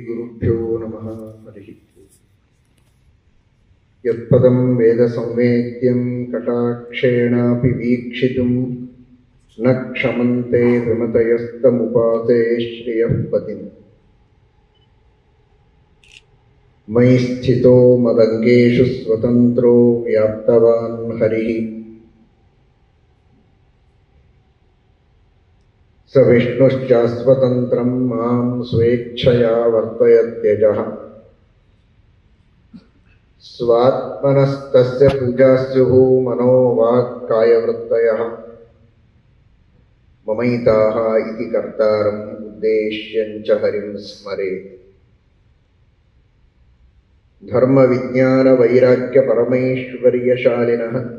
गुरुभ्यो नमः हरिः। यत्पदं वेदसंवेद्यं कटाक्षेणापि वीक्षितुं न क्षमन्ते विमतयस्तमुपाते श्रियः पतिम्। मयि स्थितो मदङ्गेषु स्वतन्त्रो व्याप्तवान् हरिः स विष्णुश्चास्वतन्त्रं माँ स्वेच्छया वर्तयत्यजः स्वात्मनस्तस्य पूजा स्युः मनो वाक्कायवृत्तयः ममैताः इति कर्तारम् उद्देश्यं च हरिं स्मरेत्। धर्मविज्ञानवैराग्यपरमैश्वर्यशालिनः।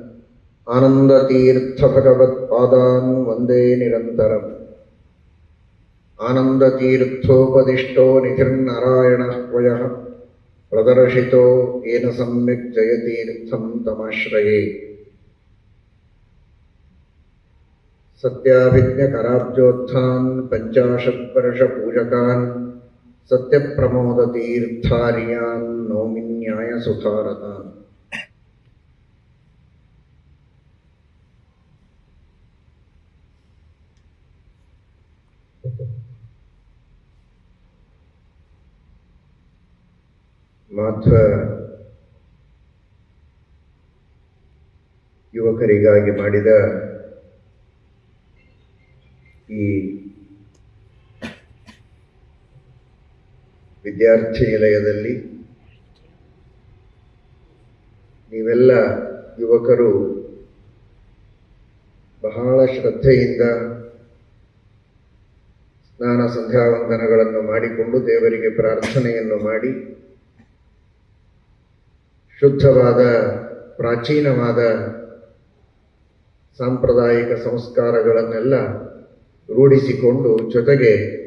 आनन्दतीर्थभगवत्पादान् वंदे निरन्तरम्। आनन्दतीर्थोपदिष्टो निधिर्नारायणः क्वयः प्रदर्शितो येन सम्यक् जयतीर्थं तमाश्रये। सत्याभिज्ञकराब्जोत्थान् पञ्चाशत्वर्षपूजकान् सत्यप्रमोदतीर्थार्यान् नौमिन्यायसुधारतान्। ಮಾಧ್ವ ಯುವಕರಿಗಾಗಿ ಮಾಡಿದ ಈ ವಿದ್ಯಾರ್ಥಿ ನಿಲಯದಲ್ಲಿ ನೀವೆಲ್ಲ ಯುವಕರು ಬಹಳ ಶ್ರದ್ಧೆಯಿಂದ ಸ್ನಾನ ಸಂಧ್ಯಾವಂದನಗಳನ್ನು ಮಾಡಿಕೊಂಡು ದೇವರಿಗೆ ಪ್ರಾರ್ಥನೆಯನ್ನು ಮಾಡಿ ಶುದ್ಧವಾದ, ಪ್ರಾಚೀನವಾದ ಸಾಂಪ್ರದಾಯಿಕ ಸಂಸ್ಕಾರಗಳನ್ನೆಲ್ಲ ರೂಢಿಸಿಕೊಂಡು ಜೊತೆಗೆ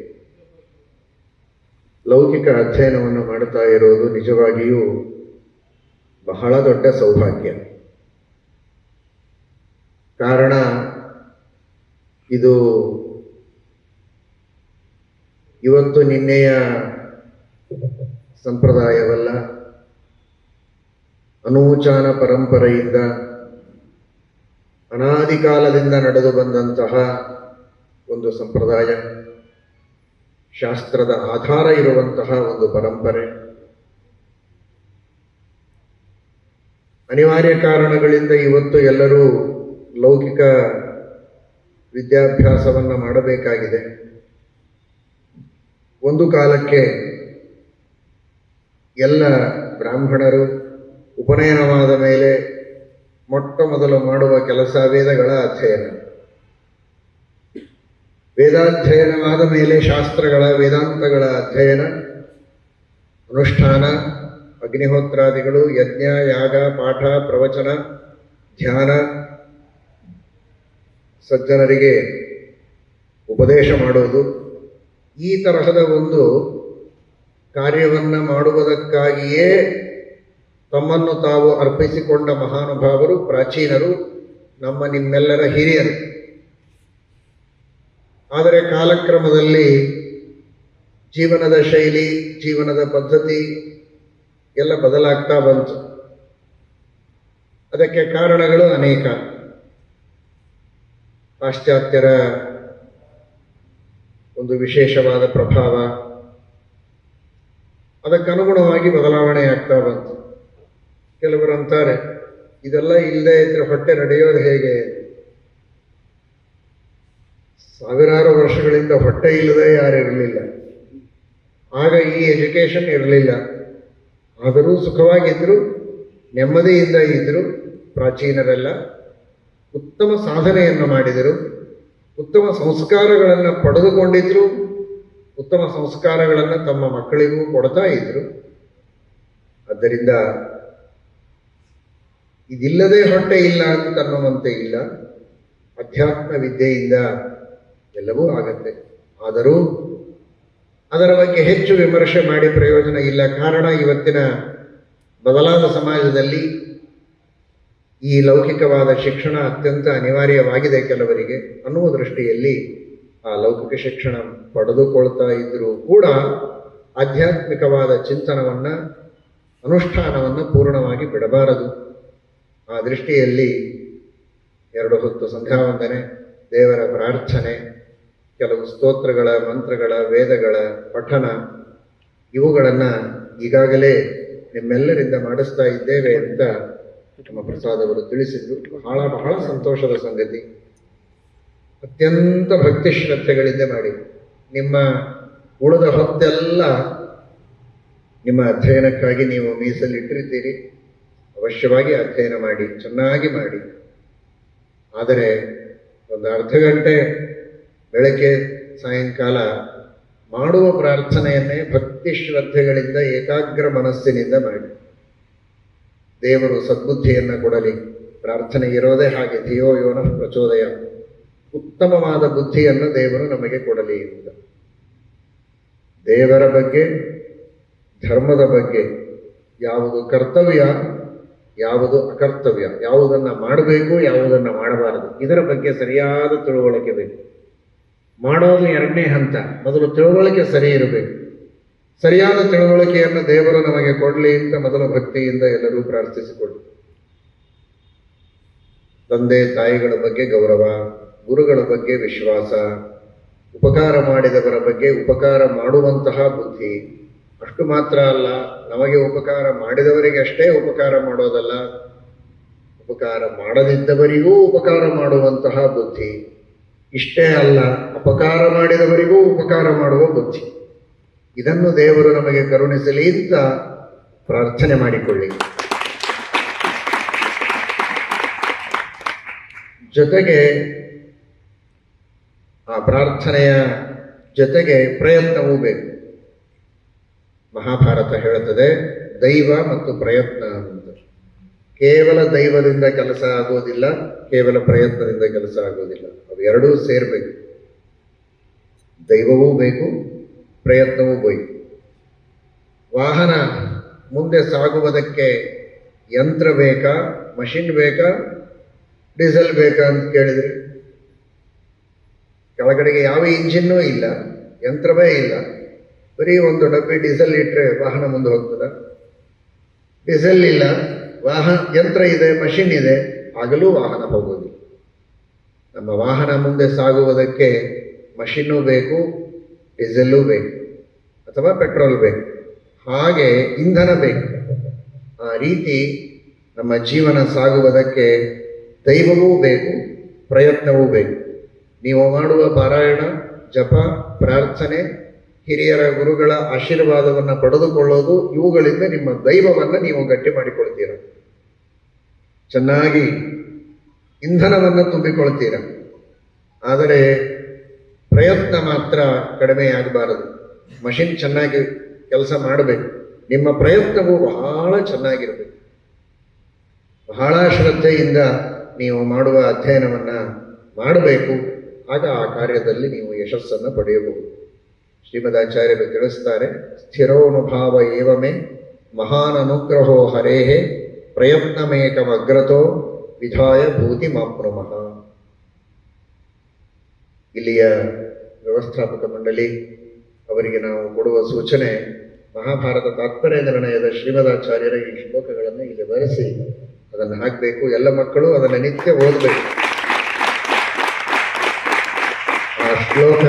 ಲೌಕಿಕ ಅಧ್ಯಯನವನ್ನು ಮಾಡುತ್ತಾ ಇರೋದು ನಿಜವಾಗಿಯೂ ಬಹಳ ದೊಡ್ಡ ಸೌಭಾಗ್ಯ. ಕಾರಣ, ಇದು ಇವತ್ತು ನಿನ್ನೆಯ ಸಂಪ್ರದಾಯವಲ್ಲ. ಅನೂಚಾನ ಪರಂಪರೆಯಿಂದ ಅನಾದಿ ಕಾಲದಿಂದ ನಡೆದು ಬಂದಂತಹ ಒಂದು ಸಂಪ್ರದಾಯ, ಶಾಸ್ತ್ರದ ಆಧಾರ ಇರುವಂತಹ ಒಂದು ಪರಂಪರೆ. ಅನಿವಾರ್ಯ ಕಾರಣಗಳಿಂದ ಇವತ್ತು ಎಲ್ಲರೂ ಲೌಕಿಕ ವಿದ್ಯಾಭ್ಯಾಸವನ್ನು ಮಾಡಬೇಕಾಗಿದೆ. ಒಂದು ಕಾಲಕ್ಕೆ ಎಲ್ಲ ಬ್ರಾಹ್ಮಣರು ಉಪನಯನವಾದ ಮೇಲೆ ಮೊಟ್ಟ ಮೊದಲು ಮಾಡುವ ಕೆಲಸ ವೇದಗಳ ಅಧ್ಯಯನ. ವೇದಾಧ್ಯಯನವಾದ ಮೇಲೆ ಶಾಸ್ತ್ರಗಳ, ವೇದಾಂತಗಳ ಅಧ್ಯಯನ, ಅನುಷ್ಠಾನ, ಅಗ್ನಿಹೋತ್ರಾದಿಗಳು, ಯಜ್ಞ, ಯಾಗ, ಪಾಠ, ಪ್ರವಚನ, ಧ್ಯಾನ ಸಜ್ಜನರಿಗೆ ಉಪದೇಶ ಮಾಡುವುದು. ಈ ತರಹದ ಒಂದು ಕಾರ್ಯವನ್ನು ಮಾಡುವುದಕ್ಕಾಗಿಯೇ ತಮ್ಮನ್ನು ತಾವು ಅರ್ಪಿಸಿಕೊಂಡ ಮಹಾನುಭಾವರು, ಪ್ರಾಚೀನರು, ನಮ್ಮ ನಿಮ್ಮೆಲ್ಲರ ಹಿರಿಯರು. ಆದರೆ ಕಾಲಕ್ರಮದಲ್ಲಿ ಜೀವನದ ಶೈಲಿ, ಜೀವನದ ಪದ್ಧತಿ ಎಲ್ಲ ಬದಲಾಗ್ತಾ ಬಂತು. ಅದಕ್ಕೆ ಕಾರಣಗಳು ಅನೇಕ. ಪಾಶ್ಚಾತ್ಯರ ಒಂದು ವಿಶೇಷವಾದ ಪ್ರಭಾವ. ಅದಕ್ಕನುಗುಣವಾಗಿ ಬದಲಾವಣೆ ಆಗ್ತಾ ಬಂತು. ಕೆಲವರು ಅಂತಾರೆ, ಇದೆಲ್ಲ ಇಲ್ಲದೆ ಇದ್ರೆ ಹೊಟ್ಟೆ ನಡೆಯೋದು ಹೇಗೆ? ಸಾವಿರಾರು ವರ್ಷಗಳಿಂದ ಹೊಟ್ಟೆ ಇಲ್ಲದೆ ಯಾರಿರಲಿಲ್ಲ ಆಗ ಈ ಎಜುಕೇಶನ್ ಇರಲಿಲ್ಲ. ಆದರೂ ಸುಖವಾಗಿದ್ದರು, ನೆಮ್ಮದಿಯಿಂದ ಇದ್ದರು, ಪ್ರಾಚೀನರೆಲ್ಲ. ಉತ್ತಮ ಸಾಧನೆಯನ್ನು ಮಾಡಿದರು. ಉತ್ತಮ ಸಂಸ್ಕಾರಗಳನ್ನು ಪಡೆದುಕೊಂಡಿದ್ರು ಉತ್ತಮ ಸಂಸ್ಕಾರಗಳನ್ನು ತಮ್ಮ ಮಕ್ಕಳಿಗೂ ಕೊಡ್ತಾ ಇದ್ರು ಆದ್ದರಿಂದ ಇದಿಲ್ಲದೆ ಹೊಟ್ಟೆ ಇಲ್ಲ ಅಂತ ಅನ್ನುವಂತೆ ಇಲ್ಲ. ಅಧ್ಯಾತ್ಮ ವಿದ್ಯೆಯಿಂದ ಎಲ್ಲವೂ ಆಗತ್ತೆ. ಆದರೂ ಅದರ ಬಗ್ಗೆ ಹೆಚ್ಚು ವಿಮರ್ಶೆ ಮಾಡಿ ಪ್ರಯೋಜನ ಇಲ್ಲ. ಕಾರಣ ಇವತ್ತಿನ ಬದಲಾದ ಸಮಾಜದಲ್ಲಿ ಈ ಲೌಕಿಕವಾದ ಶಿಕ್ಷಣ ಅತ್ಯಂತ ಅನಿವಾರ್ಯವಾಗಿದೆ ಕೆಲವರಿಗೆ ಅನ್ನುವ ದೃಷ್ಟಿಯಲ್ಲಿ ಆ ಲೌಕಿಕ ಶಿಕ್ಷಣ ಪಡೆದುಕೊಳ್ತಾ ಇದ್ದರೂ ಕೂಡ ಆಧ್ಯಾತ್ಮಿಕವಾದ ಚಿಂತನವನ್ನು, ಅನುಷ್ಠಾನವನ್ನು ಪೂರ್ಣವಾಗಿ ಬಿಡಬಾರದು. ಆ ದೃಷ್ಟಿಯಲ್ಲಿ ಎರಡು ಹೊತ್ತು ಸಂಧ್ಯಾವಂದನೆ, ದೇವರ ಪ್ರಾರ್ಥನೆ, ಕೆಲವು ಸ್ತೋತ್ರಗಳ, ಮಂತ್ರಗಳ, ವೇದಗಳ ಪಠನ ಇವುಗಳನ್ನು ಈಗಾಗಲೇ ನಿಮ್ಮೆಲ್ಲರಿಂದ ಮಾಡಿಸ್ತಾ ಇದ್ದೇವೆ ಅಂತ ನಮ್ಮ ಪ್ರಸಾದ್ ಅವರು ತಿಳಿಸಿದ್ದು ಬಹಳ ಬಹಳ ಸಂತೋಷದ ಸಂಗತಿ. ಅತ್ಯಂತ ಭಕ್ತಿ ಶ್ರದ್ಧೆಗಳಿಂದ ಮಾಡಿ. ನಿಮ್ಮ ಉಳಿದ ಹೊತ್ತೆಲ್ಲ ನಿಮ್ಮ ಅಧ್ಯಯನಕ್ಕಾಗಿ ನೀವು ಮೀಸಲಿಟ್ಟಿರ್ತೀರಿ ಅವಶ್ಯವಾಗಿ ಅಧ್ಯಯನ ಮಾಡಿ, ಚೆನ್ನಾಗಿ ಮಾಡಿ. ಆದರೆ ಒಂದು ಅರ್ಧ ಗಂಟೆ ಬೆಳಗ್ಗೆ, ಸಾಯಂಕಾಲ ಮಾಡುವ ಪ್ರಾರ್ಥನೆಯನ್ನೇ ಭಕ್ತಿ ಶ್ರದ್ಧೆಗಳಿಂದ ಏಕಾಗ್ರ ಮನಸ್ಸಿನಿಂದ ಮಾಡಿ. ದೇವರು ಸದ್ಬುದ್ಧಿಯನ್ನು ಕೊಡಲಿ. ಪ್ರಾರ್ಥನೆ ಇರೋದೇ ಹಾಗೆ, ಧಿಯೋ ಯೋನ ಪ್ರಚೋದಯ. ಉತ್ತಮವಾದ ಬುದ್ಧಿಯನ್ನು ದೇವರು ನಮಗೆ ಕೊಡಲಿ ಅಂತ. ದೇವರ ಬಗ್ಗೆ, ಧರ್ಮದ ಬಗ್ಗೆ, ಯಾವುದು ಕರ್ತವ್ಯ ಯಾವುದು ಅಕರ್ತವ್ಯ? ಯಾವುದನ್ನ ಮಾಡಬೇಕು, ಯಾವುದನ್ನ ಮಾಡಬಾರದು? ಇದರ ಬಗ್ಗೆ ಸರಿಯಾದ ತಿಳುವಳಿಕೆ ಬೇಕು. ಮಾಡೋದು ಎರಡನೇ ಹಂತ. ಮೊದಲು ತಿಳುವಳಿಕೆ ಸರಿ ಇರಬೇಕು. ಸರಿಯಾದ ತಿಳುವಳಿಕೆಯನ್ನು ದೇವರು ನಮಗೆ ಕೊಡಲಿ ಅಂತ ಮೊದಲು ಭಕ್ತಿಯಿಂದ ಎಲ್ಲರೂ ಪ್ರಾರ್ಥಿಸಿಕೊಳ್ಳಿ ತಂದೆ ತಾಯಿಗಳ ಬಗ್ಗೆ ಗೌರವ, ಗುರುಗಳ ಬಗ್ಗೆ ವಿಶ್ವಾಸ, ಉಪಕಾರ ಮಾಡಿದವರ ಬಗ್ಗೆ ಉಪಕಾರ ಮಾಡುವಂತಹ ಬುದ್ಧಿ ಅಷ್ಟು ಮಾತ್ರ ಅಲ್ಲ, ನಮಗೆ ಉಪಕಾರ ಮಾಡಿದವರಿಗೆ ಅಷ್ಟೇ ಉಪಕಾರ ಮಾಡೋದಲ್ಲ. ಉಪಕಾರ ಮಾಡದಿದ್ದವರಿಗೂ ಉಪಕಾರ ಮಾಡುವಂತಹ ಬುದ್ಧಿ. ಇಷ್ಟೇ ಅಲ್ಲ, ಅಪಕಾರ ಮಾಡಿದವರಿಗೂ ಉಪಕಾರ ಮಾಡುವ ಬುದ್ಧಿ. ಇದನ್ನು ದೇವರು ನಮಗೆ ಕರುಣಿಸಲಿ ಅಂತ ಪ್ರಾರ್ಥನೆ ಮಾಡಿಕೊಳ್ಳಿ. ಜೊತೆಗೆ ಆ ಪ್ರಾರ್ಥನೆಯ ಜೊತೆಗೆ ಪ್ರಯತ್ನವೂ ಬೇಕು. ಮಹಾಭಾರತ ಹೇಳುತ್ತದೆ, ದೈವ ಮತ್ತು ಪ್ರಯತ್ನ ಅಂತ. ಕೇವಲ ದೈವದಿಂದ ಕೆಲಸ ಆಗೋದಿಲ್ಲ, ಕೇವಲ ಪ್ರಯತ್ನದಿಂದ ಕೆಲಸ ಆಗೋದಿಲ್ಲ. ಅವೆರಡೂ ಸೇರಬೇಕು. ದೈವವೂ ಬೇಕು, ಪ್ರಯತ್ನವೂ ಬೇಕು. ವಾಹನ ಮುಂದೆ ಸಾಗುವುದಕ್ಕೆ ಯಂತ್ರ ಬೇಕಾ, ಮಷಿನ್ ಬೇಕಾ, ಡೀಸೆಲ್ ಬೇಕಾ ಅಂತ ಕೇಳಿದರೆ? ಕೆಳಗಡೆಗೆ ಯಾವ ಇಂಜಿನ್ನೂ ಇಲ್ಲ, ಯಂತ್ರವೇ ಇಲ್ಲ. ಬರೀ ಒಂದು ಡಬ್ಬಿ ಡೀಸೆಲ್ ಇಟ್ಟರೆ ವಾಹನ ಮುಂದೆ ಹೋಗ್ತದ. ಡೀಸೆಲ್ ಇಲ್ಲ ವಾಹನ ಯಂತ್ರ ಇದೆ, ಮಷಿನ್ ಇದೆ, ಆಗಲೂ ವಾಹನ ಹೋಗೋದಿಲ್ಲ. ನಮ್ಮ ವಾಹನ ಮುಂದೆ ಸಾಗುವುದಕ್ಕೆ ಮಷಿನ್ನೂ ಬೇಕು, ಡೀಸೆಲ್ಲೂ ಬೇಕು, ಅಥವಾ ಪೆಟ್ರೋಲ್ ಬೇಕು. ಹಾಗೆ ಇಂಧನ ಬೇಕು. ಆ ರೀತಿ ನಮ್ಮ ಜೀವನ ಸಾಗುವುದಕ್ಕೆ ದೈವವೂ ಬೇಕು, ಪ್ರಯತ್ನವೂ ಬೇಕು. ನೀವು ಮಾಡುವ ಪಾರಾಯಣ, ಜಪ, ಪ್ರಾರ್ಥನೆ ಹಿರಿಯರ ಗುರುಗಳ ಆಶೀರ್ವಾದವನ್ನು ಪಡೆದುಕೊಳ್ಳೋದು ಇವುಗಳಿಂದ ನಿಮ್ಮ ದೈವವನ್ನು ನೀವು ಗಟ್ಟಿ ಮಾಡಿಕೊಳ್ತೀರ. ಚೆನ್ನಾಗಿ ಇಂಧನವನ್ನು ತುಂಬಿಕೊಳ್ತೀರ. ಆದರೆ ಪ್ರಯತ್ನ ಮಾತ್ರ ಕಡಿಮೆಯಾಗಬಾರದು. ಮಷಿನ್ ಚೆನ್ನಾಗಿ ಕೆಲಸ ಮಾಡಬೇಕು. ನಿಮ್ಮ ಪ್ರಯತ್ನವು ಬಹಳ ಚೆನ್ನಾಗಿರಬೇಕು. ಬಹಳ ಶ್ರದ್ಧೆಯಿಂದ ನೀವು ಮಾಡುವ ಅಧ್ಯಯನವನ್ನು ಮಾಡಬೇಕು. ಆಗ ಆ ಕಾರ್ಯದಲ್ಲಿ ನೀವು ಯಶಸ್ಸನ್ನು ಪಡೆಯಬಹುದು. ಶ್ರೀಮದಾಚಾರ್ಯರು ತಿಳಿಸ್ತಾರೆ, ಸ್ಥಿರೋನುಭಾವ ಏವಮೇ, ಮಹಾನ್ ಅನುಗ್ರಹೋ ಹರೇಹೇ ಪ್ರಯತ್ನಮೇಕಮಗ್ರತೋ ವಿಧಾಯ ಭೂತಿ ಮಾಪ್ನುಮಃ ಇಲ್ಲಿಯ ವ್ಯವಸ್ಥಾಪಕ ಮಂಡಳಿ ಅವರಿಗೆ ನಾವು ಕೊಡುವ ಸೂಚನೆ, ಮಹಾಭಾರತ ತಾತ್ಪರ್ಯ ನಿರ್ಣಯದ ಶ್ರೀಮದಾಚಾರ್ಯರ ಈ ಶ್ಲೋಕಗಳನ್ನು ಇಲ್ಲಿ ಬರೆಸಿ, ಅದನ್ನು ಹಾಕಬೇಕು. ಎಲ್ಲ ಮಕ್ಕಳು ಅದನ್ನು ನಿತ್ಯ ಓದಬೇಕು. ಆ ಶ್ಲೋಕ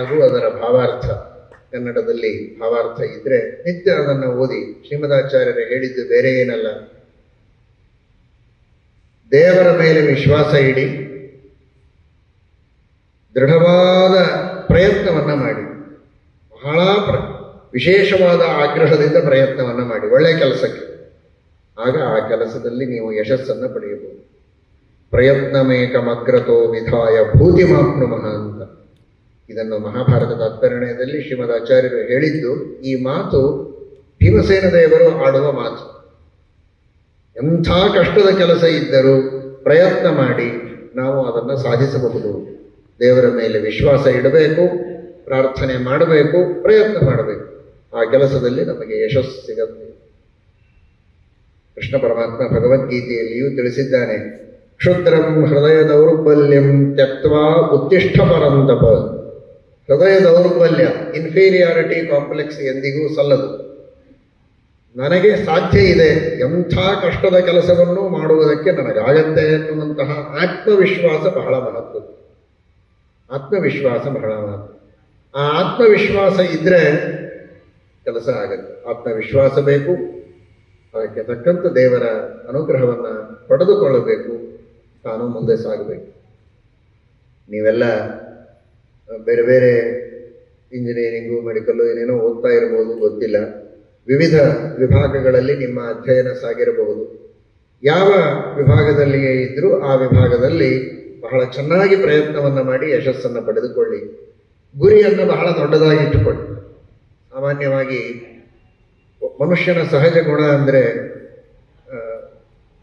ಹಾಗೂ ಅದರ ಭಾವಾರ್ಥ. ಕನ್ನಡದಲ್ಲಿ ಭಾವಾರ್ಥ ಇದ್ರೆ ನಿತ್ಯ ಅದನ್ನು ಓದಿ ಶ್ರೀಮದಾಚಾರ್ಯರು ಹೇಳಿದ್ದು ಬೇರೆ ಏನಲ್ಲ. ದೇವರ ಮೇಲೆ ವಿಶ್ವಾಸ ಇಡಿ. ದೃಢವಾದ ಪ್ರಯತ್ನವನ್ನ ಮಾಡಿ. ಬಹಳ ವಿಶೇಷವಾದ ಆಗ್ರಹದಿಂದ ಪ್ರಯತ್ನವನ್ನ ಮಾಡಿ. ಒಳ್ಳೆಯ ಕೆಲಸಕ್ಕೆ. ಆಗ ಆ ಕೆಲಸದಲ್ಲಿ ನೀವು ಯಶಸ್ಸನ್ನು ಪಡೆಯಬಹುದು. ಪ್ರಯತ್ನ ಪ್ರಯತ್ನಮೇಕಮಗ್ರತೋ ವಿಧಾಯ ಭೂತಿಮಾಪ್ನುಮಃ ಅಂತ. ಇದನ್ನು ಮಹಾಭಾರತ ತಾತ್ಪರ್ಯದಲ್ಲಿ ಶ್ರೀಮದ್ ಆಚಾರ್ಯರು ಹೇಳಿದ್ದು, ಈ ಮಾತು ಭೀಮಸೇನ ದೇವರು ಆಡುವ ಮಾತು. ಎಂಥ ಕಷ್ಟದ ಕೆಲಸ ಇದ್ದರೂ ಪ್ರಯತ್ನ ಮಾಡಿ ನಾವು ಅದನ್ನು ಸಾಧಿಸಬಹುದು. ದೇವರ ಮೇಲೆ ವಿಶ್ವಾಸ ಇಡಬೇಕು, ಪ್ರಾರ್ಥನೆ ಮಾಡಬೇಕು, ಪ್ರಯತ್ನ ಮಾಡಬೇಕು. ಆ ಕೆಲಸದಲ್ಲಿ ನಮಗೆ ಯಶಸ್ಸು ಸಿಗತ್ತೆ ಕೃಷ್ಣ ಪರಮಾತ್ಮ ಭಗವದ್ಗೀತೆಯಲ್ಲಿಯೂ ತಿಳಿಸಿದ್ದಾನೆ, ಕ್ಷುದ್ರಂ ಹೃದಯ ದೌರ್ಬಲ್ಯಂ ತ್ಯಕ್ವಾ ಉತ್ತಿಷ್ಠ ಪರಂತಪ. ಹೃದಯ ದೌರ್ಬಲ್ಯ ಇನ್ಫೀರಿಯಾರಿಟಿ ಕಾಂಪ್ಲೆಕ್ಸ್ ಎಂದಿಗೂ ಸಲ್ಲದು. ನನಗೆ ಸಾಧ್ಯ ಇದೆ ಎಂಥ ಕಷ್ಟದ ಕೆಲಸವನ್ನು ಮಾಡುವುದಕ್ಕೆ ನನಗಾಗತ್ತೆ ಎನ್ನುವಂತಹ ಆತ್ಮವಿಶ್ವಾಸ ಬಹಳ ಮಹತ್ವ ಆತ್ಮವಿಶ್ವಾಸ ಬಹಳ ಮಹತ್ವ ಆ ಆತ್ಮವಿಶ್ವಾಸ ಇದ್ದರೆ ಕೆಲಸ ಆಗತ್ತೆ. ಆತ್ಮವಿಶ್ವಾಸ ಬೇಕು. ಅದಕ್ಕೆ ತಕ್ಕಂಥ ದೇವರ ಅನುಗ್ರಹವನ್ನು ಪಡೆದುಕೊಳ್ಳಬೇಕು. ತಾನು ಮುಂದೆ ಸಾಗಬೇಕು. ನೀವೆಲ್ಲ ಬೇರೆ ಬೇರೆ ಇಂಜಿನಿಯರಿಂಗು, ಮೆಡಿಕಲ್ಲು ಏನೇನೋ ಓದ್ತಾ ಇರಬಹುದು ಗೊತ್ತಿಲ್ಲ. ವಿವಿಧ ವಿಭಾಗಗಳಲ್ಲಿ ನಿಮ್ಮ ಅಧ್ಯಯನ ಸಾಗಿರಬಹುದು. ಯಾವ ವಿಭಾಗದಲ್ಲಿಯೇ ಇದ್ದರೂ ಆ ವಿಭಾಗದಲ್ಲಿ ಬಹಳ ಚೆನ್ನಾಗಿ ಪ್ರಯತ್ನವನ್ನು ಮಾಡಿ ಯಶಸ್ಸನ್ನು ಪಡೆದುಕೊಳ್ಳಿ. ಗುರಿಯನ್ನು ಬಹಳ ದೊಡ್ಡದಾಗಿ ಇಟ್ಟುಕೊಳ್ಳಿ. ಸಾಮಾನ್ಯವಾಗಿ ಮನುಷ್ಯನ ಸಹಜ ಗುಣ ಅಂದರೆ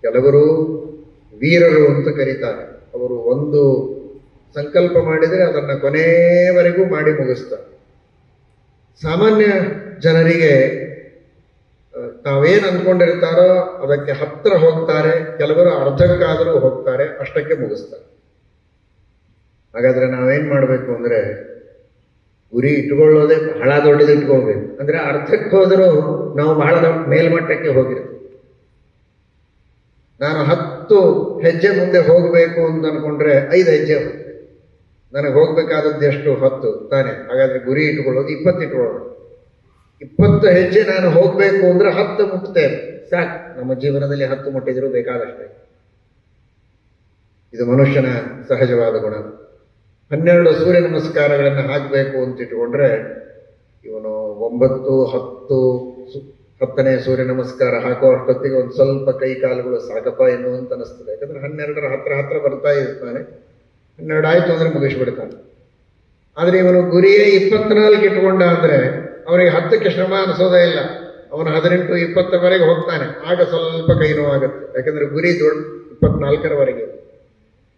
ಕೆಲವರು ವೀರರು ಅಂತ ಕರೀತಾರೆ. ಅವರು ಒಂದು ಸಂಕಲ್ಪ ಮಾಡಿದರೆ ಅದನ್ನು ಕೊನೆಯವರೆಗೂ ಮಾಡಿ ಮುಗಿಸ್ತಾರೆ. ಸಾಮಾನ್ಯ ಜನರಿಗೆ ತಾವೇನು ಅಂದ್ಕೊಂಡಿರ್ತಾರೋ ಅದಕ್ಕೆ ಹತ್ತಿರ ಹೋಗ್ತಾರೆ, ಕೆಲವರು ಅರ್ಧಕ್ಕಾದರೂ ಹೋಗ್ತಾರೆ, ಅಷ್ಟಕ್ಕೆ ಮುಗಿಸ್ತಾರೆ. ಹಾಗಾದ್ರೆ ನಾವೇನು ಮಾಡಬೇಕು ಅಂದ್ರೆ, ಗುರಿ ಇಟ್ಕೊಳ್ಳೋದೇ ಬಹಳ ದೊಡ್ಡದು ಇಟ್ಕೊಳ್ಬೇಕು ಅಂದ್ರೆ ಅರ್ಧಕ್ಕೆ ಹೋದರೂ ನಾವು ಬಹಳ ದೊಡ್ಡ ಮೇಲ್ಮಟ್ಟಕ್ಕೆ ಹೋಗಿರ್ತೀವಿ. ನಾನು ಹತ್ತು ಹೆಜ್ಜೆ ಮುಂದೆ ಹೋಗಬೇಕು ಅಂತ ಅನ್ಕೊಂಡ್ರೆ ಐದು ಹೆಜ್ಜೆ ಹೋಗ್ಬೇಕು ನನಗೆ ಹೋಗ್ಬೇಕಾದದ್ದು ಎಷ್ಟು? ಹತ್ತು. ತಾನೆ. ಹಾಗಾದ್ರೆ ಗುರಿ ಇಟ್ಕೊಳ್ಳೋದು ಇಪ್ಪತ್ತು ಇಟ್ಕೊಳ್ಳೋಣ ಇಪ್ಪತ್ತು ಹೆಜ್ಜೆ ನಾನು ಹೋಗಬೇಕು ಅಂದ್ರೆ ಹತ್ತು ಮುಟ್ತೇನೆ ಸಾಕು. ನಮ್ಮ ಜೀವನದಲ್ಲಿ ಹತ್ತು ಮುಟ್ಟಿದ್ರು ಬೇಕಾದಷ್ಟೇ. ಇದು ಮನುಷ್ಯನ ಸಹಜವಾದ ಗುಣ. ಹನ್ನೆರಡು ಸೂರ್ಯ ನಮಸ್ಕಾರಗಳನ್ನು ಹಾಕಬೇಕು ಅಂತ ಇಟ್ಕೊಂಡ್ರೆ ಇವನು ಒಂಬತ್ತು, ಹತ್ತು ಹತ್ತನೇ ಸೂರ್ಯ ನಮಸ್ಕಾರ ಹಾಕೋ ಅಷ್ಟೊತ್ತಿಗೆ ಒಂದು ಸ್ವಲ್ಪ ಕೈ ಕಾಲುಗಳು ಸಾಕಪ್ಪ ಎನ್ನುವಂತ ಅನಿಸ್ತದೆ. ಯಾಕಂದ್ರೆ ಹನ್ನೆರಡರ ಹತ್ರ ಹತ್ರ ಬರ್ತಾ ಇರ್ತಾನೆ. ಹನ್ನೆರಡು ಆಯ್ತು ಅಂದ್ರೆ ಮುಗಿಸ್ಬಿಡ್ತಾನೆ. ಆದರೆ ಇವನು ಗುರಿಯೇ ಇಪ್ಪತ್ನಾಲ್ಕು ಇಟ್ಕೊಂಡ ಅಂದ್ರೆ ಅವನಿಗೆ ಹತ್ತಕ್ಕೆ ಶ್ರಮ ಅನಿಸೋದೇ ಇಲ್ಲ. ಅವನು ಹದಿನೆಂಟು ಇಪ್ಪತ್ತರವರೆಗೆ ಹೋಗ್ತಾನೆ. ಆಗ ಸ್ವಲ್ಪ ಕೈ ನೋವಾಗುತ್ತೆ ಯಾಕಂದ್ರೆ ಗುರಿ ದೊಡ್ಡ ಇಪ್ಪತ್ನಾಲ್ಕರವರೆಗೆ.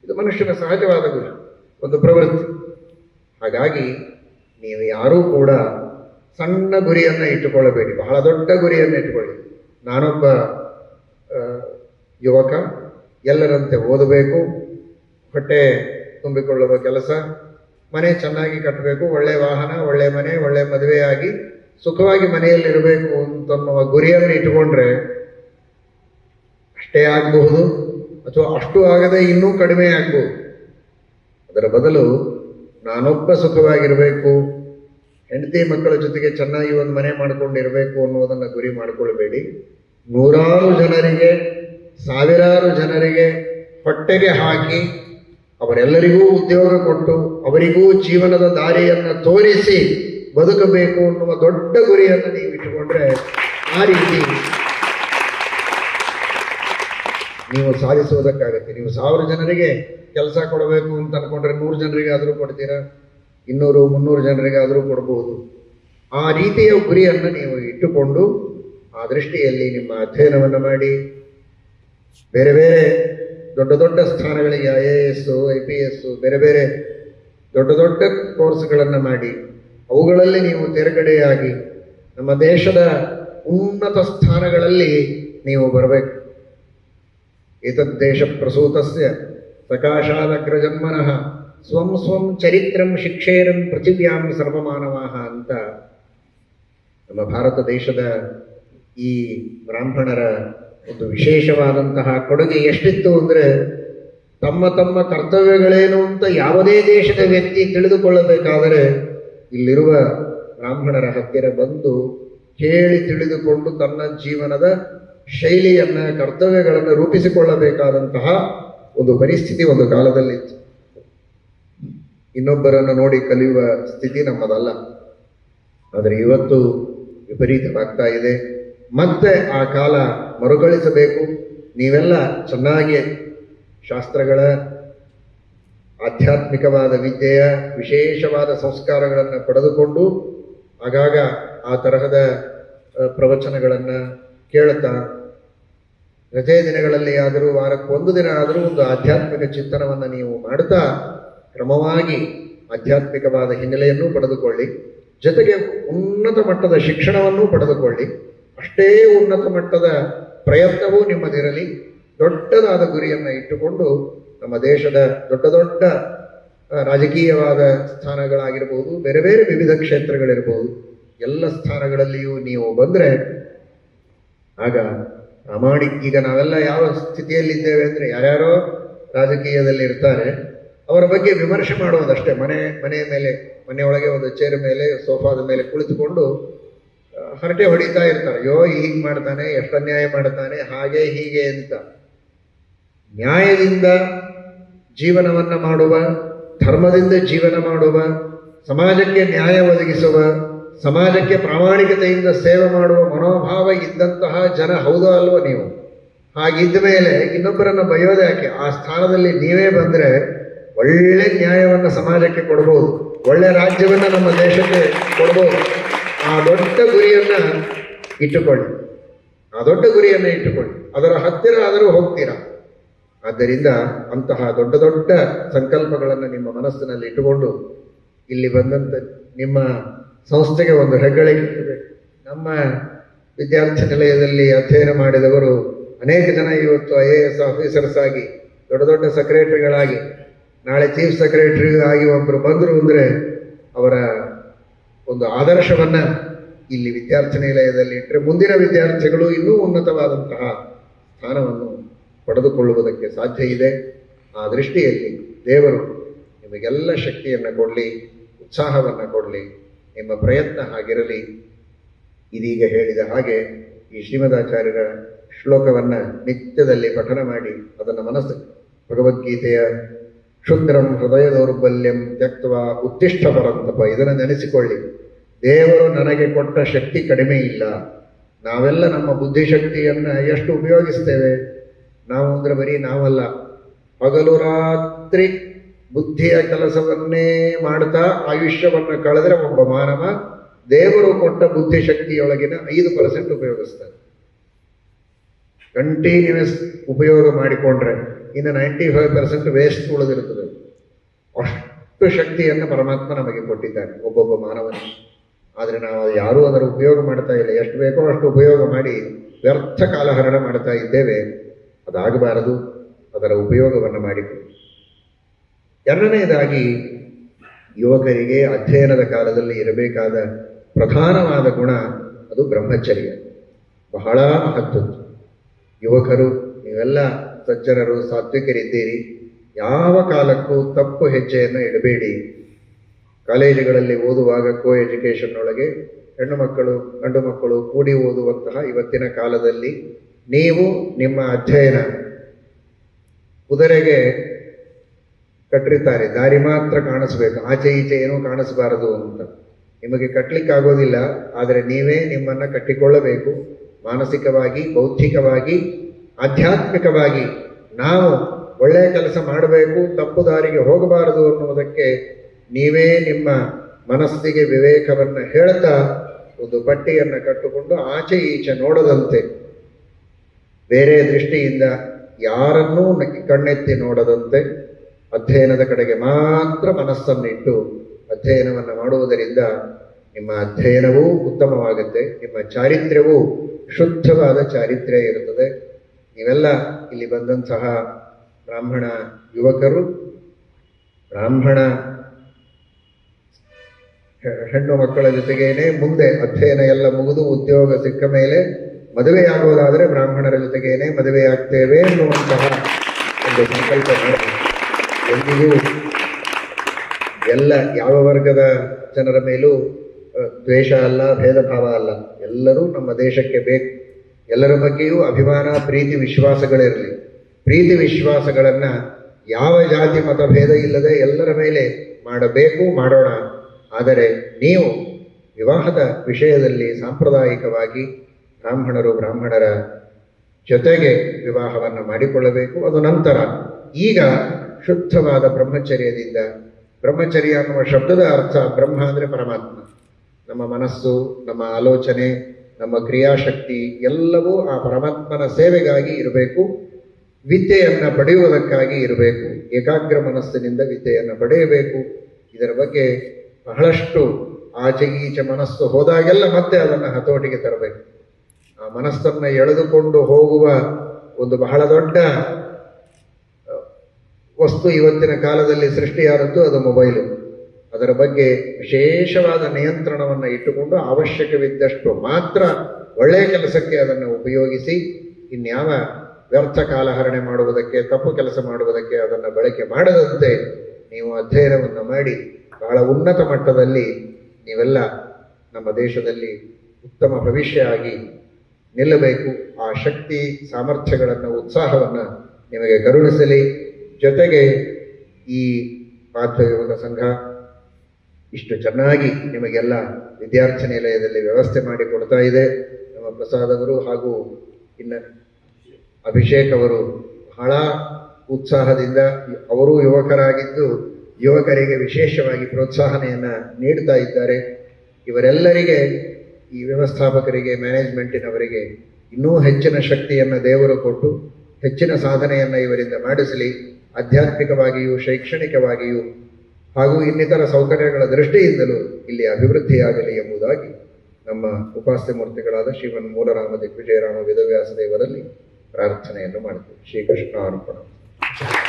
ಇದು ಮನುಷ್ಯನ ಸಹಜವಾದ ಗುರಿ, ಒಂದು ಪ್ರವೃತ್ತಿ. ಹಾಗಾಗಿ ನೀವು ಯಾರೂ ಕೂಡ ಸಣ್ಣ ಗುರಿಯನ್ನು ಇಟ್ಟುಕೊಳ್ಳಬೇಡಿ. ಬಹಳ ದೊಡ್ಡ ಗುರಿಯನ್ನು ಇಟ್ಟುಕೊಳ್ಳಿ. ನಾನೊಬ್ಬ ಯುವಕ, ಎಲ್ಲರಂತೆ ಓದಬೇಕು, ಹೊಟ್ಟೆ ತುಂಬಿಕೊಳ್ಳುವ ಕೆಲಸ. ಮನೆ ಚೆನ್ನಾಗಿ ಕಟ್ಟಬೇಕು, ಒಳ್ಳೆ ವಾಹನ, ಒಳ್ಳೆ ಮನೆ, ಒಳ್ಳೆ ಮದುವೆಯಾಗಿ ಸುಖವಾಗಿ ಮನೆಯಲ್ಲಿರಬೇಕು ಅಂತನ್ನುವ ಗುರಿಯನ್ನು ಇಟ್ಟುಕೊಂಡ್ರೆ ಅಷ್ಟೇ ಆಗಬಹುದು, ಅಥವಾ ಅಷ್ಟು ಆಗದೆ ಇನ್ನೂ ಕಡಿಮೆ ಆಗಬಹುದು. ಅದರ ಬದಲು ನಾನೊಬ್ಬ ಸುಖವಾಗಿರಬೇಕು, ಹೆಂಡತಿ ಮಕ್ಕಳ ಜೊತೆಗೆ ಚೆನ್ನಾಗಿ ಒಂದು ಮನೆ ಮಾಡಿಕೊಂಡಿರಬೇಕು ಅನ್ನೋದನ್ನು ಗುರಿ ಮಾಡಿಕೊಳ್ಬೇಡಿ. ನೂರಾರು ಜನರಿಗೆ, ಸಾವಿರಾರು ಜನರಿಗೆ ಹೊಟ್ಟೆಗೆ ಹಾಕಿ ಅವರೆಲ್ಲರಿಗೂ ಉದ್ಯೋಗ ಕೊಟ್ಟು ಅವರಿಗೂ ಜೀವನದ ದಾರಿಯನ್ನು ತೋರಿಸಿ ಬದುಕಬೇಕು ಅನ್ನುವ ದೊಡ್ಡ ಗುರಿಯನ್ನು ನೀವು ಇಟ್ಟುಕೊಂಡ್ರೆ ಆ ರೀತಿ ನೀವು ಸಾಧಿಸುವುದಕ್ಕಾಗತ್ತೆ. ನೀವು ಸಾವಿರ ಜನರಿಗೆ ಕೆಲಸ ಕೊಡಬೇಕು ಅಂತ ಅನ್ಕೊಂಡ್ರೆ ನೂರು ಜನರಿಗೆ ಆದರೂ ಕೊಡ್ತೀರಾ? ಇನ್ನೂರು, ಮುನ್ನೂರು ಜನರಿಗಾದರೂ ಕೊಡಬಹುದು ಆ ರೀತಿಯ ಗುರಿಯನ್ನು ನೀವು ಇಟ್ಟುಕೊಂಡು ಆ ದೃಷ್ಟಿಯಲ್ಲಿ ನಿಮ್ಮ ಅಧ್ಯಯನವನ್ನು ಮಾಡಿ. ಬೇರೆ ಬೇರೆ ದೊಡ್ಡ ದೊಡ್ಡ ಸ್ಥಾನಗಳಿಗೆ I A S I P S ಬೇರೆ ಬೇರೆ ದೊಡ್ಡ ದೊಡ್ಡ ಕೋರ್ಸ್ಗಳನ್ನು ಮಾಡಿ, ಅವುಗಳಲ್ಲಿ ನೀವು ತೇರ್ಗಡೆಯಾಗಿ ನಮ್ಮ ದೇಶದ ಉನ್ನತ ಸ್ಥಾನಗಳಲ್ಲಿ ನೀವು ಬರಬೇಕು. ಏತದ್ದೇಶ ಪ್ರಸೂತಸ್ಯ ಸಕಾಶಾದಗ್ರಜನ್ಮನಃ ಸ್ವಂ ಸ್ವಂ ಚರಿತ್ರಂ ಶಿಕ್ಷೇರಂ ಪೃಥಿವ್ಯಾಂ ಸರ್ವಮಾನವಾಹ ಅಂತ ನಮ್ಮ ಭಾರತ ದೇಶದ ಈ ಬ್ರಾಹ್ಮಣರ ಒಂದು ವಿಶೇಷವಾದಂತಹ ಕೊಡುಗೆ ಎಷ್ಟಿತ್ತು ಅಂದರೆ ತಮ್ಮ ತಮ್ಮ ಕರ್ತವ್ಯಗಳೇನು ಅಂತ ಯಾವುದೇ ದೇಶದ ವ್ಯಕ್ತಿ ತಿಳಿದುಕೊಳ್ಳಬೇಕಾದರೆ ಇಲ್ಲಿರುವ ಬ್ರಾಹ್ಮಣರ ಹತ್ತಿರ ಬಂದು ಕೇಳಿ ತಿಳಿದುಕೊಂಡು ತನ್ನ ಜೀವನದ ಶೈಲಿಯನ್ನ, ಕರ್ತವ್ಯಗಳನ್ನು ರೂಪಿಸಿಕೊಳ್ಳಬೇಕಾದಂತಹ ಒಂದು ಪರಿಸ್ಥಿತಿ ಒಂದು ಕಾಲದಲ್ಲಿತ್ತು. ಇನ್ನೊಬ್ಬರನ್ನು ನೋಡಿ ಕಲಿಯುವ ಸ್ಥಿತಿ ನಮ್ಮದಲ್ಲ. ಆದರೆ ಇವತ್ತು ವಿಪರೀತವಾಗ್ತಾ ಇದೆ. ಮತ್ತೆ ಆ ಕಾಲ ಮರುಕಳಿಸಬೇಕು. ನೀವೆಲ್ಲ ಚೆನ್ನಾಗಿ ಶಾಸ್ತ್ರಗಳ ಆಧ್ಯಾತ್ಮಿಕವಾದ ವಿದ್ಯೆಯ ವಿಶೇಷವಾದ ಸಂಸ್ಕಾರಗಳನ್ನು ಪಡೆದುಕೊಂಡು ಆಗಾಗ ಆ ತರಹದ ಪ್ರವಚನಗಳನ್ನು ಕೇಳುತ್ತಾ ರಜೆ ದಿನಗಳಲ್ಲಿ ಆದರೂ, ವಾರಕ್ಕೆ ಒಂದು ದಿನ ಆದರೂ ಒಂದು ಆಧ್ಯಾತ್ಮಿಕ ಚಿಂತನವನ್ನು ನೀವು ಮಾಡುತ್ತಾ ಕ್ರಮವಾಗಿ ಆಧ್ಯಾತ್ಮಿಕವಾದ ಹಿನ್ನೆಲೆಯನ್ನು ಪಡೆದುಕೊಳ್ಳಿ. ಜೊತೆಗೆ ಉನ್ನತ ಮಟ್ಟದ ಶಿಕ್ಷಣವನ್ನು ಪಡೆದುಕೊಳ್ಳಿ. ಅಷ್ಟೇ ಉನ್ನತ ಮಟ್ಟದ ಪ್ರಯತ್ನವೂ ನಿಮ್ಮದಿರಲಿ. ದೊಡ್ಡದಾದ ಗುರಿಯನ್ನು ಇಟ್ಟುಕೊಂಡು ನಮ್ಮ ದೇಶದ ದೊಡ್ಡ ದೊಡ್ಡ ರಾಜಕೀಯವಾದ ಸ್ಥಾನಗಳಾಗಿರ್ಬೋದು, ಬೇರೆ ಬೇರೆ ವಿವಿಧ ಕ್ಷೇತ್ರಗಳಿರ್ಬೋದು, ಎಲ್ಲ ಸ್ಥಾನಗಳಲ್ಲಿಯೂ ನೀವು ಬಂದರೆ ಆಗ ಪ್ರಾಮಾಣಿಕ ಈಗ ನಾವೆಲ್ಲ ಯಾವ ಸ್ಥಿತಿಯಲ್ಲಿದ್ದೇವೆ ಅಂದರೆ ಯಾರ್ಯಾರೋ ರಾಜಕೀಯದಲ್ಲಿ ಇರ್ತಾರೆ, ಅವರ ಬಗ್ಗೆ ವಿಮರ್ಶೆ ಮಾಡುವುದಷ್ಟೇ. ಮನೆ, ಮನೆಯ ಮೇಲೆ, ಮನೆಯೊಳಗೆ ಒಂದು ಚೇರ್ ಮೇಲೆ ಸೋಫಾದ ಮೇಲೆ ಕುಳಿತುಕೊಂಡು ಹರಟೆ ಹೊಡಿತಾ ಇರ್ತಾರೆ ಅಯ್ಯೋ ಹೀಗೆ ಮಾಡ್ತಾನೆ, ಎಷ್ಟು ಅನ್ಯಾಯ ಮಾಡ್ತಾನೆ ಹಾಗೆ ಹೀಗೆ ಅಂತ. ನ್ಯಾಯದಿಂದ ಜೀವನವನ್ನ ಮಾಡುವ, ಧರ್ಮದಿಂದ ಜೀವನ ಮಾಡುವ, ಸಮಾಜಕ್ಕೆ ನ್ಯಾಯ ಒದಗಿಸುವ, ಸಮಾಜಕ್ಕೆ ಪ್ರಾಮಾಣಿಕತೆಯಿಂದ ಸೇವೆ ಮಾಡುವ ಮನೋಭಾವ ಇದ್ದಂತಹ ಜನ ಹೌದೋ ಅಲ್ವೋ ನೀವು? ಹಾಗಿದ್ದ ಮೇಲೆ ಇನ್ನೊಬ್ಬರನ್ನ ಬಯೋದ್ಯಾಕೆ ಆ ಸ್ಥಾನದಲ್ಲಿ ನೀವೇ ಬಂದರೆ ಒಳ್ಳೆ ನ್ಯಾಯವನ್ನು ಸಮಾಜಕ್ಕೆ ಕೊಡ್ಬೋದು. ಒಳ್ಳೆ ರಾಜ್ಯವನ್ನು ನಮ್ಮ ದೇಶಕ್ಕೆ ಕೊಡ್ಬೋದು. ಆ ದೊಡ್ಡ ಗುರಿಯನ್ನ ಇಟ್ಟುಕೊಳ್ಳಿ. ಆ ದೊಡ್ಡ ಗುರಿಯನ್ನು ಇಟ್ಟುಕೊಳ್ಳಿ. ಅದರ ಹತ್ತಿರ ಆದರೂ ಹೋಗ್ತೀರಾ? ಆದ್ದರಿಂದ ಅಂತಹ ದೊಡ್ಡ ದೊಡ್ಡ ಸಂಕಲ್ಪಗಳನ್ನು ನಿಮ್ಮ ಮನಸ್ಸಿನಲ್ಲಿ ಇಟ್ಟುಕೊಂಡು ಇಲ್ಲಿ ಬಂದಂತ ನಿಮ್ಮ ಸಂಸ್ಥೆಗೆ ಒಂದು ಹೆಗ್ಗಳಿಕೆ ಇರಬೇಕು ನಮ್ಮ ವಿದ್ಯಾರ್ಥಿ ನಿಲಯದಲ್ಲಿ ಅಧ್ಯಯನ ಮಾಡಿದವರು ಅನೇಕ ಜನ ಇವತ್ತು ಐ ಎ ಎಸ್ ಆಫೀಸರ್ಸ್ ಆಗಿ, ದೊಡ್ಡ ದೊಡ್ಡ ಸೆಕ್ರೆಟರಿಗಳಾಗಿ, ನಾಳೆ ಚೀಫ್ ಸೆಕ್ರೆಟರಿ ಆಗಿ ಒಬ್ಬರು ಬಂದರು ಅಂದರೆ ಅವರ ಒಂದು ಆದರ್ಶವನ್ನ ಇಲ್ಲಿ ವಿದ್ಯಾರ್ಥಿ ನಿಲಯದಲ್ಲಿ ಇಟ್ಟರೆ ಮುಂದಿನ ವಿದ್ಯಾರ್ಥಿಗಳು ಇನ್ನೂ ಉನ್ನತವಾದಂತಹ ಸ್ಥಾನವನ್ನು ಪಡೆದುಕೊಳ್ಳುವುದಕ್ಕೆ ಸಾಧ್ಯ ಇದೆ. ಆ ದೃಷ್ಟಿಯಲ್ಲಿ ದೇವರು ನಿಮಗೆಲ್ಲ ಶಕ್ತಿಯನ್ನು ಕೊಡಲಿ, ಉತ್ಸಾಹವನ್ನು ಕೊಡಲಿ, ನಿಮ್ಮ ಪ್ರಯತ್ನ ಹಾಗಿರಲಿ ಇದೀಗ ಹೇಳಿದ ಹಾಗೆ ಈ ಶ್ರೀಮದಾಚಾರ್ಯರ ಶ್ಲೋಕವನ್ನು ನಿತ್ಯದಲ್ಲಿ ಪಠನ ಮಾಡಿ ಅದನ್ನು ಮನಸ್ಸು ಭಗವದ್ಗೀತೆಯ ಕ್ಷುದ್ರಂ ಹೃದಯ ದೌರ್ಬಲ್ಯಂ ತ್ಯಕ್ತವ ಉತ್ತಿಷ್ಠ ಪರಂತಪ ಇದನ್ನು ನೆನೆಸಿಕೊಳ್ಳಿ. ದೇವರು ನನಗೆ ಕೊಟ್ಟ ಶಕ್ತಿ ಕಡಿಮೆ ಇಲ್ಲ. ನಾವೆಲ್ಲ ನಮ್ಮ ಬುದ್ಧಿಶಕ್ತಿಯನ್ನು ಎಷ್ಟು ಉಪಯೋಗಿಸ್ತೇವೆ? ನಾವು ಅಂದರೆ ಬರೀ ನಾವಲ್ಲ. ಹಗಲು ರಾತ್ರಿ ಬುದ್ಧಿಯ ಕೆಲಸವನ್ನೇ ಮಾಡ್ತಾ ಆಯುಷ್ಯವನ್ನು ಕಳೆದರೆ ಒಬ್ಬ ಮಾನವ ದೇವರು ಕೊಟ್ಟ ಬುದ್ಧಿಶಕ್ತಿಯೊಳಗಿನ ಐದು ಪರ್ಸೆಂಟ್ ಉಪಯೋಗಿಸ್ತಾರೆ ಕಂಟಿನ್ಯೂಸ್ ಉಪಯೋಗ ಮಾಡಿಕೊಂಡ್ರೆ ಇನ್ನು ನೈಂಟಿ ಫೈವ್ ಪರ್ಸೆಂಟ್ ವೇಸ್ಟ್ ಉಳಿದಿರುತ್ತದೆ. ಅಷ್ಟು ಶಕ್ತಿಯನ್ನು ಪರಮಾತ್ಮ ನಮಗೆ ಕೊಟ್ಟಿದ್ದಾನೆ ಒಬ್ಬೊಬ್ಬ ಮಾನವನಿಗೆ. ಆದರೆ ನಾವು ಯಾರೂ ಅದರ ಉಪಯೋಗ ಮಾಡ್ತಾ ಇಲ್ಲ. ಎಷ್ಟು ಬೇಕೋ ಅಷ್ಟು ಉಪಯೋಗ ಮಾಡಿ ವ್ಯರ್ಥ ಕಾಲಹರಣ ಮಾಡ್ತಾ ಇದ್ದೇವೆ. ಅದಾಗಬಾರದು. ಅದರ ಉಪಯೋಗವನ್ನು ಮಾಡಿಕೊಳ್ಳಿ. ಎರಡನೆಯದಾಗಿ, ಯುವಕರಿಗೆ ಅಧ್ಯಯನದ ಕಾಲದಲ್ಲಿ ಇರಬೇಕಾದ ಪ್ರಧಾನವಾದ ಗುಣ ಅದು ಬ್ರಹ್ಮಚರ್ಯ. ಬಹಳ ಮಹತ್ವದ್ದು. ಯುವಕರು, ನೀವೆಲ್ಲ ಸಜ್ಜನರು, ಸಾತ್ವಿಕರಿದ್ದೀರಿ. ಯಾವ ಕಾಲಕ್ಕೂ ತಪ್ಪು ಹೆಜ್ಜೆಯನ್ನು ಇಡಬೇಡಿ. ಕಾಲೇಜುಗಳಲ್ಲಿ ಓದುವಾಗ ಕೋ ಎಜುಕೇಷನ್ ಒಳಗೆ ಹೆಣ್ಣು ಮಕ್ಕಳು, ಗಂಡು ಮಕ್ಕಳು ಕೂಡಿ ಓದುವಂತಹ ಇವತ್ತಿನ ಕಾಲದಲ್ಲಿ ನೀವು ನಿಮ್ಮ ಅಧ್ಯಯನ ಕುದುರೆಗೆ ಕಟ್ಟಿರ್ತಾರೆ ದಾರಿ ಮಾತ್ರ ಕಾಣಿಸ್ಬೇಕು. ಆಚೆ ಈಚೆ ಏನೂ ಕಾಣಿಸಬಾರದು ಅಂತ. ನಿಮಗೆ ಕಟ್ಟಲಿಕ್ಕಾಗೋದಿಲ್ಲ, ಆದರೆ ನೀವೇ ನಿಮ್ಮನ್ನು ಕಟ್ಟಿಕೊಳ್ಳಬೇಕು. ಮಾನಸಿಕವಾಗಿ, ಬೌದ್ಧಿಕವಾಗಿ, ಆಧ್ಯಾತ್ಮಿಕವಾಗಿ ನಾವು ಒಳ್ಳೆಯ ಕೆಲಸ ಮಾಡಬೇಕು, ತಪ್ಪು ದಾರಿಗೆ ಹೋಗಬಾರದು ಅನ್ನುವುದಕ್ಕೆ ನೀವೇ ನಿಮ್ಮ ಮನಸ್ಸಿಗೆ ವಿವೇಕವನ್ನು ಹೇಳ್ತಾ ಒಂದು ಪಟ್ಟಿಯನ್ನು ಕಟ್ಟಿಕೊಂಡು ಆಚೆ ಈಚೆ ನೋಡದಂತೆ. ಬೇರೆ ದೃಷ್ಟಿಯಿಂದ ಯಾರನ್ನೂ ಕಣ್ಣೆತ್ತಿ ನೋಡದಂತೆ. ಅಧ್ಯಯನದ ಕಡೆಗೆ ಮಾತ್ರ ಮನಸ್ಸನ್ನಿಟ್ಟು ಅಧ್ಯಯನವನ್ನು ಮಾಡುವುದರಿಂದ ನಿಮ್ಮ ಅಧ್ಯಯನವೂ ಉತ್ತಮವಾಗುತ್ತೆ. ನಿಮ್ಮ ಚಾರಿತ್ರ್ಯವೂ ಶುದ್ಧವಾದ ಚಾರಿತ್ರ್ಯ ಇರುತ್ತದೆ. ನೀವೆಲ್ಲ ಇಲ್ಲಿ ಬಂದಂತಹ ಬ್ರಾಹ್ಮಣ ಯುವಕರು, ಬ್ರಾಹ್ಮಣ ಹೆಣ್ಣು ಮಕ್ಕಳ ಜೊತೆಗೇನೆ ಮುಂದೆ ಅಧ್ಯಯನ ಎಲ್ಲ ಮುಗಿದು ಉದ್ಯೋಗ ಸಿಕ್ಕ ಮೇಲೆ ಮದುವೆಯಾಗೋದಾದರೆ ಬ್ರಾಹ್ಮಣರ ಜೊತೆಗೇನೆ ಮದುವೆಯಾಗ್ತೇವೆ ಎನ್ನುವಂತಹ ಒಂದು ಸಂಕಲ್ಪ ಎಂದಿಗೂ ಎಲ್ಲ ಯಾವ ವರ್ಗದ ಜನರ ಮೇಲೂ ದ್ವೇಷ ಅಲ್ಲ ಭೇದ ಭಾವ ಅಲ್ಲ. ಎಲ್ಲರೂ ನಮ್ಮ ದೇಶಕ್ಕೆ ಬೇಕು. ಎಲ್ಲರ ಬಗ್ಗೆಯೂ ಅಭಿಮಾನ, ಪ್ರೀತಿ, ವಿಶ್ವಾಸಗಳಿರಲಿ. ಪ್ರೀತಿ, ವಿಶ್ವಾಸಗಳನ್ನ ಯಾವ ಜಾತಿ ಮತ ಭೇದ ಇಲ್ಲದೆ ಎಲ್ಲರ ಮೇಲೆ ಮಾಡಬೇಕು, ಮಾಡೋಣ ಆದರೆ ನೀವು ವಿವಾಹದ ವಿಷಯದಲ್ಲಿ ಸಾಂಪ್ರದಾಯಿಕವಾಗಿ ಬ್ರಾಹ್ಮಣರು ಬ್ರಾಹ್ಮಣರ ಜೊತೆಗೆ ವಿವಾಹವನ್ನು ಮಾಡಿಕೊಳ್ಳಬೇಕು. ಅದು ನಂತರ ಈಗ ಶುದ್ಧವಾದ ಬ್ರಹ್ಮಚರ್ಯದಿಂದ, ಬ್ರಹ್ಮಚರ್ಯ ಅನ್ನುವ ಶಬ್ದದ ಅರ್ಥ ಬ್ರಹ್ಮ ಅಂದರೆ ಪರಮಾತ್ಮ. ನಮ್ಮ ಮನಸ್ಸು, ನಮ್ಮ ಆಲೋಚನೆ, ನಮ್ಮ ಕ್ರಿಯಾಶಕ್ತಿ ಎಲ್ಲವೂ ಆ ಪರಮಾತ್ಮನ ಸೇವೆಗಾಗಿ ಇರಬೇಕು, ವಿದ್ಯೆಯನ್ನು ಪಡೆಯುವುದಕ್ಕಾಗಿ ಇರಬೇಕು, ಏಕಾಗ್ರ ಮನಸ್ಸಿನಿಂದ ವಿದ್ಯೆಯನ್ನು ಪಡೆಯಬೇಕು. ಇದರ ಬಗ್ಗೆ ಬಹಳಷ್ಟು ಆಚೆ ಈಚೆ ಮನಸ್ಸು ಹೋದಾಗೆಲ್ಲ ಮತ್ತೆ ಅದನ್ನು ಹತೋಟಿಗೆ ತರಬೇಕು. ಆ ಮನಸ್ಸನ್ನು ಎಳೆದುಕೊಂಡು ಹೋಗುವ ಒಂದು ಬಹಳ ದೊಡ್ಡ ವಸ್ತು ಇವತ್ತಿನ ಕಾಲದಲ್ಲಿ ಸೃಷ್ಟಿಯಾದದ್ದು ಅದು ಮೊಬೈಲು. ಅದರ ಬಗ್ಗೆ ವಿಶೇಷವಾದ ನಿಯಂತ್ರಣವನ್ನು ಇಟ್ಟುಕೊಂಡು ಅವಶ್ಯಕವಿದ್ದಷ್ಟು ಮಾತ್ರ ಒಳ್ಳೆಯ ಕೆಲಸಕ್ಕೆ ಅದನ್ನು ಉಪಯೋಗಿಸಿ, ಇನ್ಯಾವ ವ್ಯರ್ಥ ಕಾಲಹರಣೆ ಮಾಡುವುದಕ್ಕೆ, ತಪ್ಪು ಕೆಲಸ ಮಾಡುವುದಕ್ಕೆ ಅದನ್ನು ಬಳಕೆ ಮಾಡದಂತೆ ನೀವು ಅಧ್ಯಯನವನ್ನು ಮಾಡಿ. ಬಹಳ ಉನ್ನತ ಮಟ್ಟದಲ್ಲಿ ನೀವೆಲ್ಲ ನಮ್ಮ ದೇಶದಲ್ಲಿ ಉತ್ತಮ ಭವಿಷ್ಯ ಆಗಿ ನಿಲ್ಲಬೇಕು. ಆ ಶಕ್ತಿ, ಸಾಮರ್ಥ್ಯಗಳನ್ನು, ಉತ್ಸಾಹವನ್ನು ನಿಮಗೆ ಕರುಣಿಸಲಿ. ಜೊತೆಗೆ ಈ ಪಾತ್ರ ಯೋಗ ಸಂಘ ಇಷ್ಟು ಚೆನ್ನಾಗಿ ನಿಮಗೆಲ್ಲ ವಿದ್ಯಾರ್ಥಿ ನಿಲಯದಲ್ಲಿ ವ್ಯವಸ್ಥೆ ಮಾಡಿ ಕೊಡ್ತಾ ಇದೆ. ನಮ್ಮ ಪ್ರಸಾದ್ ಅವರು ಹಾಗೂ ಇನ್ನು ಅಭಿಷೇಕ್ ಅವರು ಬಹಳ ಉತ್ಸಾಹದಿಂದ, ಅವರು ಯುವಕರಾಗಿದ್ದು ಯುವಕರಿಗೆ ವಿಶೇಷವಾಗಿ ಪ್ರೋತ್ಸಾಹನೆಯನ್ನು ನೀಡ್ತಾ ಇದ್ದಾರೆ. ಇವರೆಲ್ಲರಿಗೆ, ಈ ವ್ಯವಸ್ಥಾಪಕರಿಗೆ, ಮ್ಯಾನೇಜ್ಮೆಂಟಿನವರಿಗೆ ಇನ್ನೂ ಹೆಚ್ಚಿನ ಶಕ್ತಿಯನ್ನು ದೇವರು ಕೊಟ್ಟು, ಹೆಚ್ಚಿನ ಸಾಧನೆಯನ್ನು ಇವರಿಂದ ಮಾಡಿಸಲಿ. ಆಧ್ಯಾತ್ಮಿಕವಾಗಿಯೂ, ಶೈಕ್ಷಣಿಕವಾಗಿಯೂ ಹಾಗೂ ಇನ್ನಿತರ ಸೌಕರ್ಯಗಳ ದೃಷ್ಟಿಯಿಂದಲೂ ಇಲ್ಲಿ ಅಭಿವೃದ್ಧಿಯಾಗಲಿ ಎಂಬುದಾಗಿ ನಮ್ಮ ಉಪಾಸ್ಯ ಮೂರ್ತಿಗಳಾದ ಶ್ರೀಮನ್ ಮೂಲರಾಮ ದಿಗ್ವಿಜಯರಾಮ ವೇದವ್ಯಾಸ ದೇವರಲ್ಲಿ ಪ್ರಾರ್ಥನೆಯನ್ನು ಮಾಡ್ತೀವಿ. ಶ್ರೀಕೃಷ್ಣ ಅರ್ಪಣ.